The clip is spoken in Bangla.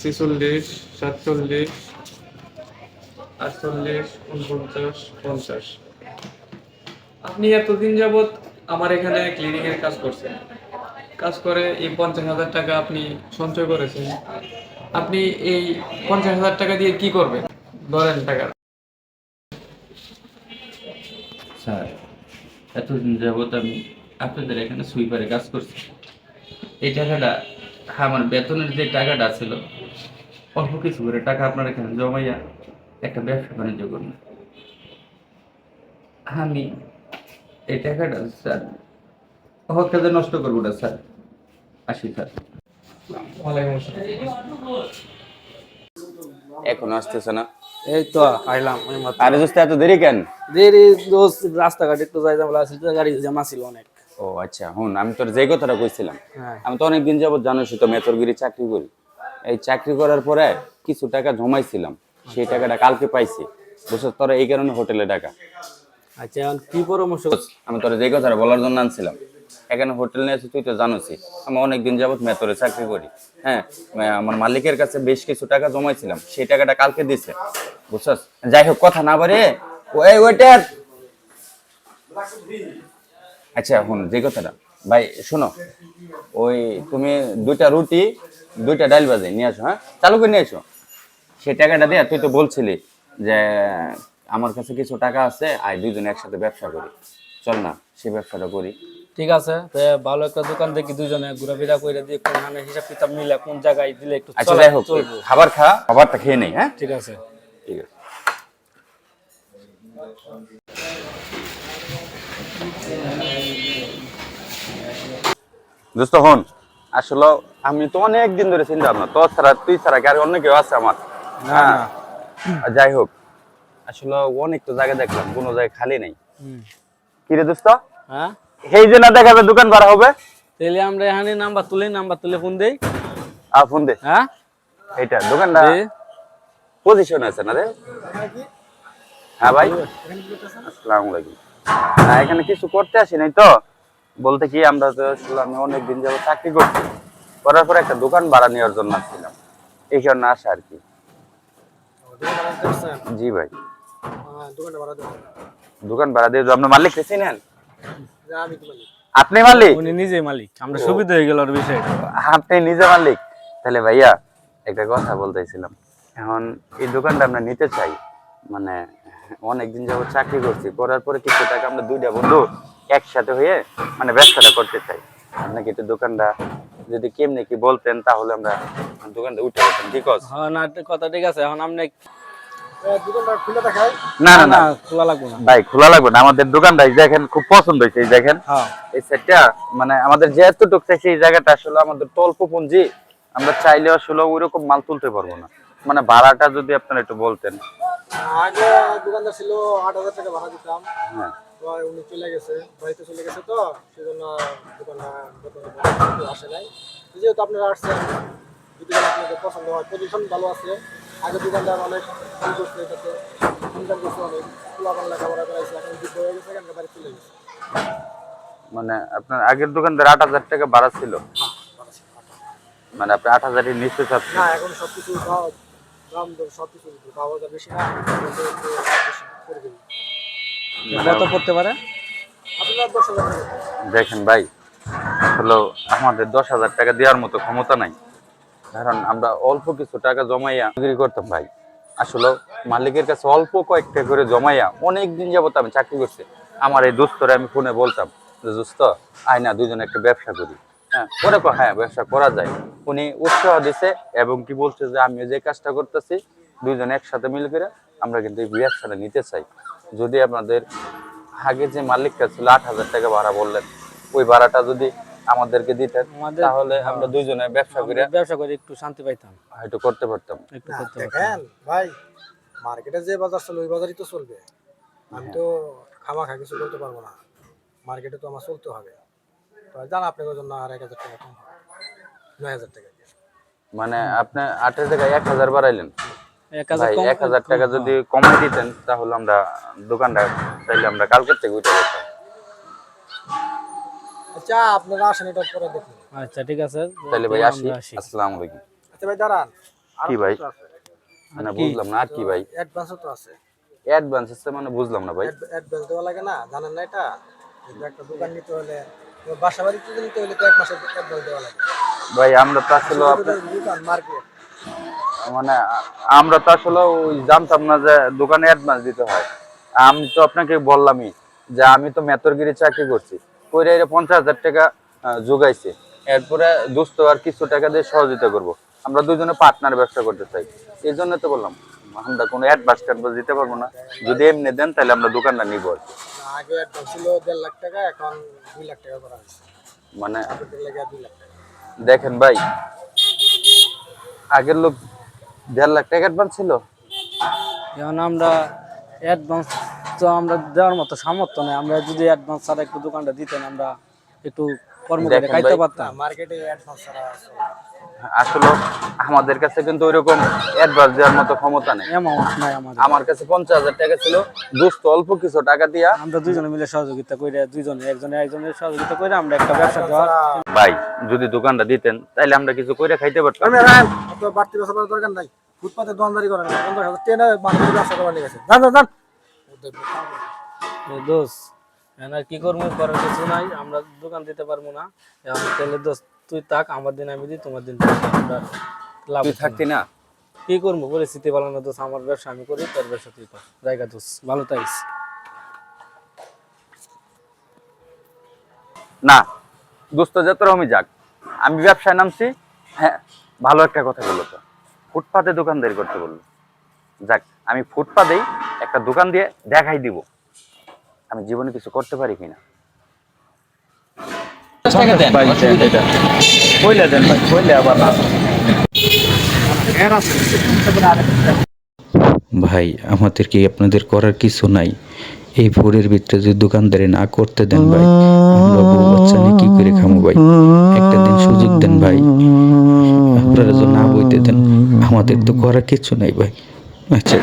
ছেচল্লিশ, সাতচল্লিশ, আটচল্লিশ, উনপঞ্চাশ, পঞ্চাশ। আপনি এতদিন যাবৎ আমার এখানে ক্লিনিকের কাজ করছেন। কাজ করে এই পঞ্চাশ হাজার টাকা আপনি সঞ্চয় করেছেন। আপনি এই পঞ্চাশ হাজার টাকা দিয়ে কি করবেন? ধরেন টাকা স্যার, এতদিন যাবত আমি আপনাদের এখানে সুইপারে কাজ করছি। এই টাকাটা আমার বেতনের যে টাকাটা ছিল অল্প কিছু করে টাকা আপনার এখানে জমাইয়া একটা ব্যবসা বাণিজ্য করুন। আমি এই টাকাটা স্যার হক কাজে নষ্ট করব না স্যার। আসি স্যার। এখন আসতেছে না। এই তো আইলাম। আরে দোস্ত এত দেরি কেন? দেরি দোস্ত রাস্তাঘাটে একটু যাই তো গাড়ি জামা ছিল অনেক। ও আচ্ছা হুন আমি তোর যে কথাটা কইছিলাম হ্যাঁ। আমি তো অনেকদিন যাবত জানোসই তো মেথরগিরি চাকরি করি। এই চাকরি করার পরে কিছু টাকা জমাইছিলাম সেই টাকাটা কালকে পাইছি। বুঝছ তোরা এই কারণে হোটেলে টাকা আচ্ছা এখন কি পরামর্শ আমি তোর যে কথাটা বলার জন্য আনছিলাম এখানে হোটেল নিয়ে আছি তুই তো জানোসই আমি অনেকদিন যাবত মেথরে চাকরি করি হ্যাঁ আমার মালিকের কাছে বেশ কিছু টাকা জমাইছিলাম সেই টাকাটা কালকে দিছে বুঝছস? যাই হোক কথা না বাড়ে ওই আচ্ছা এখন যে কথাটা। ভাই শোনো ওই তুমি দুইটা রুটি দুইটা ডাল বাজে নিয়ে আসো হ্যাঁ? চালু করে নিয়ে এসো সেই টাকাটা দিয়ে তুই তো বলছিলি যে আমার কাছে কিছু টাকা আছে আর দুইজনে একসাথে ব্যবসা করি। চল না সে ব্যবসাটা করি। ঠিক আছে ভালো একটা দোকান দেখি দুজনে ঘোরাফেরা করে দিয়ে কোন মানে হিসাব কিতাব মিলে কোন জায়গায় দিলে একটু আচ্ছা যাই হোক খাবার খা খাবারটা খেয়ে নেই হ্যাঁ? ঠিক আছে। ঠিক আছে। দোস্ত হন। আসলে আমি তো অনেক দিন ধরে চিন্তা ভাবনা তোর ছাড়া তুই ছাড়া কি আর অন্য কেউ আছে আমার? হ্যাঁ। যাই হোক আসলে অনেক তো জায়গা দেখলাম কোনো জায়গায় খালি নেই। কি রে দোস্ত? হ্যাঁ? এই যে না দেখা যায় দোকান ভাড়া হবে। তাহলে আমরা এখানে নাম্বার তুলে নাম্বার তুলে ফোন দেই। আ ফোন দে। হ্যাঁ? এইটা দোকানটা। পজিশন আছে না রে? হ্যাঁ ভাই। আসসালামু আলাইকুম। না এখানে কিছু করতে আসি নাই তো। বলতে কি আমরা তো আসলে আমি অনেক দিন যাব চাকরি করছি। করার পরে একটা দোকান ভাড়া নেওয়ার জন্য আসছিলাম। এই কারণে আসা আর কি। জি ভাই। দোকান ভাড়া দিয়ে আপনার মালিক কেসি নেন আপনি মালিক? উনি নিজেই মালিক। আমরা সুবিধা হয়ে গেল ওর বিষয়টা আপনি নিজে মালিক? তাহলে ভাইয়া একটা কথা বলতেছিলাম এখন এই দোকানটা আমরা নিতে চাই। মানে অনেকদিন যাবত চাকরি করছি করার পরে কিছু টাকা আমরা দুইটা বন্ধু একসাথে হয়ে মানে ব্যবসাটা করতে চাই। আপনাকে একটু দোকানটা যদি কেমনি কি বলতেন তাহলে আমরা দোকানটা উঠে যেতাম ঠিক আছে? হ্যাঁ না কথা ঠিক আছে এখন আপনি না না না। খোলা লাগবে না। ভাই খোলা লাগবে না। আমাদের দোকানটা এই দেখেন খুব পছন্দ হয়েছে এই দেখেন। হ্যাঁ। এই সেটটা মানে আমাদের যেহেতু চাইছে এই জায়গাটা আসলে আমাদের অল্প পুঁজি আমরা চাইলে আসলে ওইরকম মাল তুলতে পারব না। মানে ভাড়াটা যদি আপনারা একটু বলতেন। আগে দোকানদার ছিল আট হাজার টাকা ভাড়া দিতাম। হ্যাঁ। উনি চলে গেছে বাড়িতে চলে গেছে তো সেজন্য দোকানটা আসে নাই। যেহেতু আপনারা আসছেন যদি আপনাদের পছন্দ হয় পজিশন ভালো আছে। আগে দোকানদার অনেক ফোন করছে এটাতে ইনকাম করছে অনেক। খোলাপান লেখাপড়া করাইছে এখন যুদ্ধ হয়ে গেছে এখানকার বাড়ি চলে গেছে। মানে আপনার আগের দোকানদার আট হাজার টাকা ভাড়া ছিল? মানে আপনি আট হাজারই নিচে চাচ্ছেন না এখন সব কিছু দাম দর সব কিছু পাওয়া বেশি না দিবি কত পড়তে পারে? আপনার দশ হাজার দেখেন ভাই হলো আমাদের দশ হাজার টাকা দেওয়ার মতো ক্ষমতা নাই। কারণ আমরা অল্প কিছু টাকা জমাইয়া বিক্রি করতাম ভাই। আসলে মালিকের কাছে অল্প কয়েকটা করে জমাইয়া অনেক দিন যাবত আমি চাকরি করছি। আমার এই দোস্তরে আমি ফোনে বলতাম যে দোস্ত আয় না দুজনে একটা ব্যবসা করি। হ্যাঁ ওরা হ্যাঁ ব্যবসা করা যায়। উনি উৎসাহ দিছে এবং কি বলছে যে আমি যে কাজটা করতেছি দুইজনে একসাথে মিল করে আমরা কিন্তু এই ব্যবসাটা নিতে চাই। যদি আপনাদের আগে যে মালিকটা ছিল আট হাজার টাকা ভাড়া বললেন ওই ভাড়াটা যদি আমাদেরকে দিতেন তাহলে আমরা দুইজনে ব্যবসা করে ব্যবসা করে একটু শান্তি পাইতাম। হয়তো করতে পারতাম। একটু করতে পারতাম। দেখেন ভাই মার্কেটে যে বাজার চলে ওই বাজারই তো চলবে। আমি তো খামাখা কিছু করতে পারব না। মার্কেটে তো আমার চলতে হবে। আপনাদের জন্য আর এক হাজার টাকা কম নয় হাজার টাকা মানে আপনি আটের জায়গায় এক হাজার বাড়াইলেন। এক হাজার টাকা যদি কমাই দিতেন তাহলে আমরা দোকানটা তাইলে আমরা কালকের থেকে উঠে যেতাম। আচ্ছা আপনারা আসেন এটা পরে দেখুন আচ্ছা ঠিক আছে। তাহলে ভাই আসি। আসসালামু আলাইকুম। আস্তে ভাই দাঁড়ান। কি ভাই? মানে বুঝলাম না আর কি ভাই? অ্যাডভান্সও তো আছে। অ্যাডভান্স আছে মানে বুঝলাম না ভাই। অ্যাডভান্স দেওয়া লাগে না জানেন না এটা? একটা দোকান নিতে হলে বাসা বাড়িতে নিতে হলে তো এক মাসের অ্যাডভান্স দেওয়া লাগে। ভাই আমরা তো আসলে মার্কেট? মানে আমরা তো আসলে ওই জানতাম না যে দোকানে অ্যাডভান্স দিতে হয়। আমি তো আপনাকে বললামই যে আমি তো মেতরগিরি চাকরি করছি। কইরা এর পঞ্চাশ হাজার টাকা যোগাইছে এরপরে দুস্থ আর কিছু টাকা দিয়ে সহযোগিতা করব। আমরা দুজনে পার্টনার ব্যবসা করতে চাই। এই জন্য তো বললাম আমরা কোনো অ্যাডভান্স ট্যাডভান্স দিতে পারব না। যদি এমনি দেন তাহলে আমরা দোকানটা নিবো আর কি। আগে অ্যাডভান্স ছিল দেড় লাখ টাকা এখন দুই লাখ টাকা করা হয়েছে। মানে আপনাদের লাগে দুই লাখ টাকা। দেখেন ভাই আগের লোক দেড় লাখ টাকা অ্যাডভান্স ছিল? এখন আমরা অ্যাডভান্স তো আমরা দেওয়ার মতো সামর্থ্য নেই। আমরা যদি অ্যাডভান্স ছাড়া একটু দোকানটা দিতেন আমরা একটু কর্ম করে খাইতে পারতাম। মার্কেটে অ্যাডভান্স ছাড়া আছে। আসলে আমাদের কাছে কিন্তু ওইরকম অ্যাডভান্স দেওয়ার মতো ক্ষমতা নেই। অ্যামাউন্ট নাই আমাদের। আমার কাছে পঞ্চাশ হাজার টাকা ছিল দোস্ত অল্প কিছু টাকা দিয়া। আমরা দুইজনে মিলে সহযোগিতা করে দুইজনে একজনে একজনের সহযোগিতা করে আমরা একটা ব্যবসা দেওয়ার ভাই যদি দোকানটা দিতেন তাহলে আমরা কিছু করে খাইতে পারতাম। বাড়তি ব্যবসা করার দরকার নাই। ফুটপাতে দোকানদারি করেন পঞ্চাশ হাজার টেনে মানুষের ব্যবসা করা নিয়ে গেছে যান যান দোষ কি করব? করার কিছু নাই আমরা দোকান দিতে পারব না। তাহলে দোষ তুই থাক আমার দিন আমি দিই তোমার দিন আমরা লাভ। থাকতি না? কি করব? পরিস্থিতি ভালো না দোষ আমার ব্যবসা আমি করি তোর ব্যবসা তুই কর। জায়গা দোষ ভালো থাকিস না দোস্ত যাত্রা আমি যাক আমি ব্যবসায় নামছি হ্যাঁ ভালো একটা কথা বলল তো। ফুটপাতে দোকানদারি করতে বলল। যাক আমি ফুটপাতেই একটা দোকান দিয়ে দেখাই দিব। আমি জীবনে কিছু করতে পারি কিনা? ভাই কইলে আবার না। ভাই আমাদের কি আপনাদের করার কিছু নাই? এই ভোরের ভিতরে যদি দোকানদারি না করতে দেন ভাই আমরা বউ বাচ্চা নিয়ে কি করে খামো ভাই? একটা দিন সুযোগ দেন ভাই। আপনারা যদি না বইতে দেন আমাদের তো করার কিছু নাই ভাই। আচ্ছা।